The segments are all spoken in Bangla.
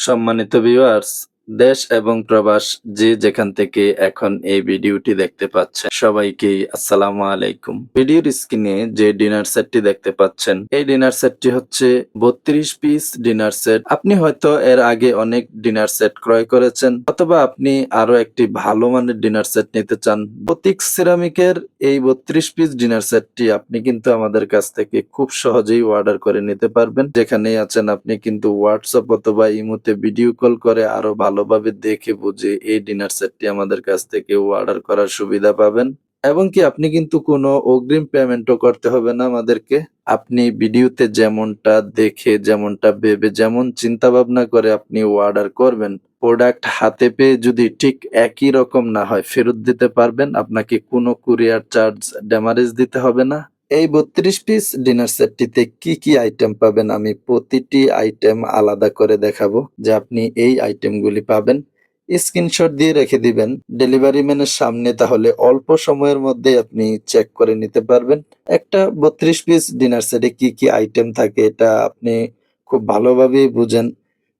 সম্মানিত ভিউয়ার্স দেশ এবং প্রবাস যে যেখান থেকে এখন এই ভিডিওটি দেখতে পাচ্ছেন সবাইকে আসসালামু আলাইকুম। ভিডিওর স্ক্রিনে যে ডিনার সেটটি দেখতে পাচ্ছেন, এই ডিনার সেটটি হচ্ছে বত্রিশ পিস ডিনার সেট। আপনি হয়তো এর আগে অনেক ডিনার সেট ক্রয় করেছেন, অথবা আপনি আরও একটি ভালো মানের ডিনার সেট নিতে চান। প্রতীক সিরামিকের এই বত্রিশ পিস ডিনার সেটটি আপনি কিন্তু আমাদের কাছ থেকে খুব সহজেই অর্ডার করে নিতে পারবেন। যেখানেই আছেন আপনি কিন্তু হোয়াটসঅ্যাপ অথবা ইমোতে ভিডিও কল করে আরও ভালোভাবে দেখে বুঝে এই ডিনার সেটটি আমাদের কাছ থেকে অর্ডার করার সুবিধা পাবেন। এবং কি আপনি কিন্তু কোনো অগ্রিম পেমেন্টও করতে হবে না আমাদেরকে। আপনি ভিডিওতে যেমনটা দেখে, যেমনটা ভেবে, যেমন চিন্তা ভাবনা করে আপনি অর্ডার করবেন প্রোডাক্ট হাতে পেয়ে যদি ঠিক একই রকম না হয়, ফেরত দিতে পারবেন। আপনাকে কোনো কুরিয়ার চার্জ ড্যামারেজ দিতে হবে না। এই বত্রিশ পিস ডিনার সেটটিতে কি কি আইটেম পাবেন আমি প্রতিটি আইটেম আলাদা করে দেখাবো, যে আপনি এই আইটেমগুলি পাবেন। স্ক্রিনশট দিয়ে রেখে দিবেন। ডেলিভারি ম্যানের সামনে তাহলে অল্প সময়ের মধ্যে আপনি চেক করে নিতে পারবেন। একটা বত্রিশ পিস ডিনার সেটে কি কি আইটেম থাকে, এটা আপনি খুব ভালোভাবেই বুঝেন।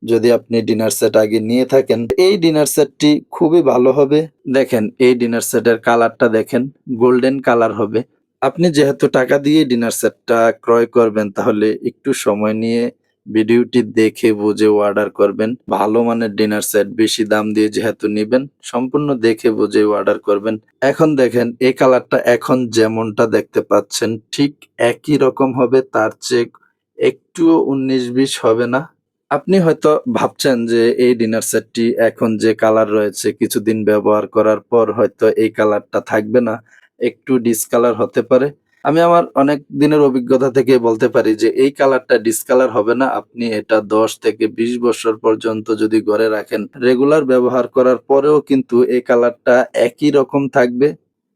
যদি আপনি ডিনার সেট আগে নিয়ে থাকেন, এই ডিনার সেটটি খুবই ভালো হবে। দেখেন, এই ডিনার সেটের কালারটা দেখেন গোল্ডেন কালার হবে। আপনি যেহেতু টাকা দিয়ে ডিনার সেটটা ক্রয় করবেন, তাহলে একটু সময় নিয়ে ভিডিওটি দেখে বুঝে অর্ডার করবেন। ভালো মানের ডিনার সেট বেশি দাম দিয়ে যেহেতু নিবেন, সম্পূর্ণ দেখে বুঝে অর্ডার করবেন। এখন দেখেন, এই কালারটা এখন যেমনটা দেখতে পাচ্ছেন, ঠিক একই রকম হবে, তার চেয়ে একটুও উনিশ বিশ হবে না। আপনি হয়তো ভাবছেন যে এই ডিনার সেটটি এখন যে কালার রয়েছে, কিছুদিন ব্যবহার করার পর হয়তো এই কালারটা থাকবে না। একটু ডিসকালার হতে পারে। আমি আমার অনেক দিনের অভিজ্ঞতা থেকে বলতে পারি যে, এই কালারটা ডিসকালার হবে না। আপনি এটা দশ থেকে বিশ বছর পর্যন্ত যদি ঘরে রাখেন রেগুলার ব্যবহার করার পরেও কিন্তু এই কালারটা একই রকম থাকবে।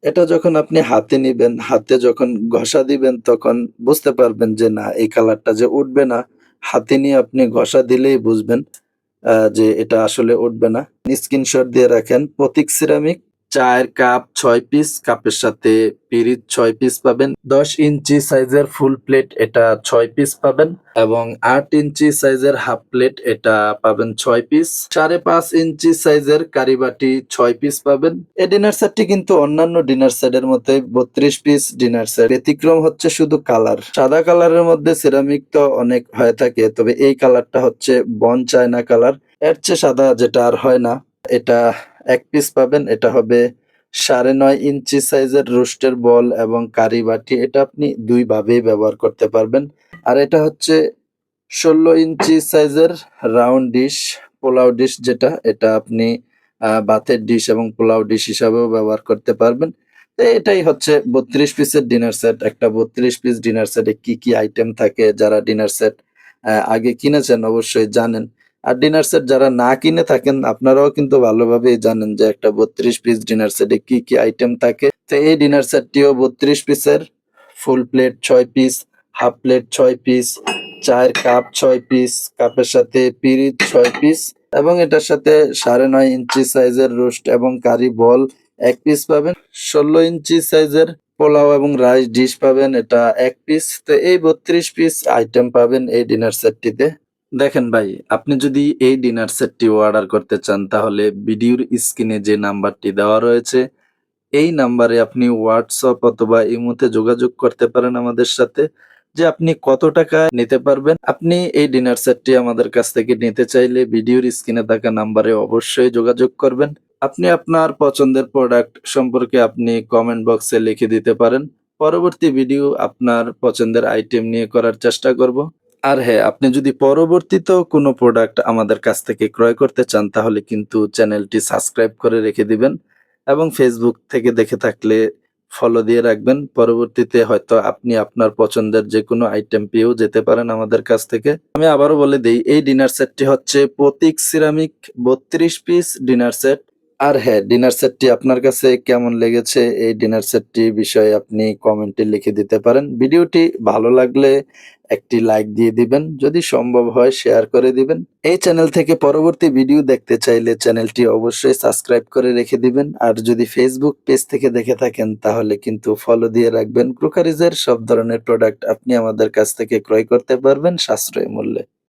এটা যখন আপনি হাতে নিবেন, হাতে যখন ঘষা দিবেন, তখন বুঝতে পারবেন যে, না, এই কালারটা যে উঠবে না, হাতে নিয়ে আপনি ঘষা দিলেই বুঝবেন যে এটা আসলে উঠবে না। স্ক্রিনশট দিয়ে রাখেন। প্রতীক সিরামিক চায়ের কাপ, ছয় পিস কাপের সাথে পিরিচ ছয় পিস পাবেন। দশ ইঞ্চি সাইজের ফুল প্লেট এটা ছয় পিস পাবেন এবং আট ইঞ্চি সাইজের হাফ প্লেট এটা পাবেন ছয় পিস সাড়ে পাঁচ ইঞ্চি সাইজের কারিবাটি ছয় পিস পাবেন। এই ডিনার সেটটি কিন্তু অন্যান্য ডিনার সেটের মধ্যে বত্রিশ পিস ডিনার সেট ব্যতিক্রম হচ্ছে শুধু কালার সাদা কালারের মধ্যে সিরামিক তো অনেক হয়ে থাকে, তবে এই কালারটা হচ্ছে বন চায়না কালারের চেয়ে সাদা যেটা আর হয় না, এটা এক পিস পাবেন। এটা হবে সাড়ে নয় ইঞ্চি সাইজের রোস্টের বল এবং কারি বাটি। এটা আপনি দুই ভাবেই ব্যবহার করতে পারবেন। আর এটা হচ্ছে ষোলো ইঞ্চি সাইজের রাউন্ড ডিশ, পোলাও ডিশ যেটা। এটা আপনি ভাতের ডিশ এবং পোলাও ডিশ হিসাবেও ব্যবহার করতে পারবেন। তো এটাই হচ্ছে বত্রিশ পিসের ডিনার সেট। একটা বত্রিশ পিস ডিনার সেটে কি কি আইটেম থাকে, যারা ডিনার সেট আগে কিনেছেন অবশ্যই জানেন। আর ডিনার সেট যারা না কিনে থাকেন, আপনারাও কিন্তু ভালোভাবে জানেন যে একটা বত্রিশ পিস ডিনার সেটে কি কি আইটেম থাকে। তো এই ডিনার সেটটিও বত্রিশ পিসের ফুল প্লেট ছয় পিস হাফ প্লেট ছয় পিস চায়ের কাপ ছয় পিস কাপের সাথে পিরিচ ছয় পিস এবং এটার সাথে সাড়ে নয় ইঞ্চি সাইজের রোস্ট এবং কারি বল এক পিস পাবেন। ষোলো ইঞ্চি সাইজের পোলাও এবং রাইস ডিশ পাবেন, এটা এক পিস তো এই বত্রিশ পিস আইটেম পাবেন এই ডিনার সেটটিতে দেখেন ভাই, আপনি যদি এই ডিনার সেটটি অর্ডার করতে চান, তাহলে ভিডিওর স্ক্রিনে যে নাম্বারটি দেওয়া রয়েছে, এই নাম্বারে আপনি হোয়াটসঅ্যাপ অথবা ইমোতে যোগাযোগ করতে পারেন আমাদের সাথে, যে আপনি কত টাকা নিতে পারবেন। আপনি এই ডিনার সেটটি আমাদের কাছ থেকে নিতে চাইলে ভিডিওর স্ক্রিনে থাকা নাম্বারে অবশ্যই যোগাযোগ করবেন। আপনি আপনার পছন্দের প্রোডাক্ট সম্পর্কে আপনি কমেন্ট বক্সে লিখে দিতে পারেন। পরবর্তী ভিডিও আপনার পছন্দের আইটেম নিয়ে করার চেষ্টা করব। আর হ্যাঁ আপনি যদি পরবর্তীতেও কোনো প্রোডাক্ট আমাদের কাছ থেকে ক্রয় করতে চান, তাহলে কিন্তু চ্যানেলটি সাবস্ক্রাইব করে রেখে দিবেন এবং ফেসবুক থেকে দেখে থাকলে ফলো দিয়ে রাখবেন। পরবর্তীতে হয়তো আপনি আপনার পছন্দের যে কোনো আইটেম পেয়েও যেতে পারেন আমাদের কাছ থেকে। আমি আবারও বলে দিই, এই ডিনার সেটটি হচ্ছে প্রতীক সিরামিক বত্রিশ পিস ডিনার সেট আর হ্যাঁ ডিনার সেটটি আপনার কাছে কেমন লেগেছে? এই ডিনার সেটটি বিষয়ে আপনি কমেন্টে লিখে দিতে পারেন। ভিডিওটি ভালো লাগলে একটি লাইক দিয়ে দিবেন। যদি সম্ভব হয় শেয়ার করে দিবেন। এই চ্যানেল থেকে পরবর্তী ভিডিও দেখতে চাইলে চ্যানেলটি অবশ্যই সাবস্ক্রাইব করে রেখে দিবেন। আর যদি ফেসবুক পেজ থেকে দেখে থাকেন, তাহলে কিন্তু ফলো দিয়ে রাখবেন। ক্রোকারিজের সব ধরনের প্রোডাক্ট আপনি আমাদের কাছ থেকে ক্রয় করতে পারবেন সাশ্রয়ী মূল্যে।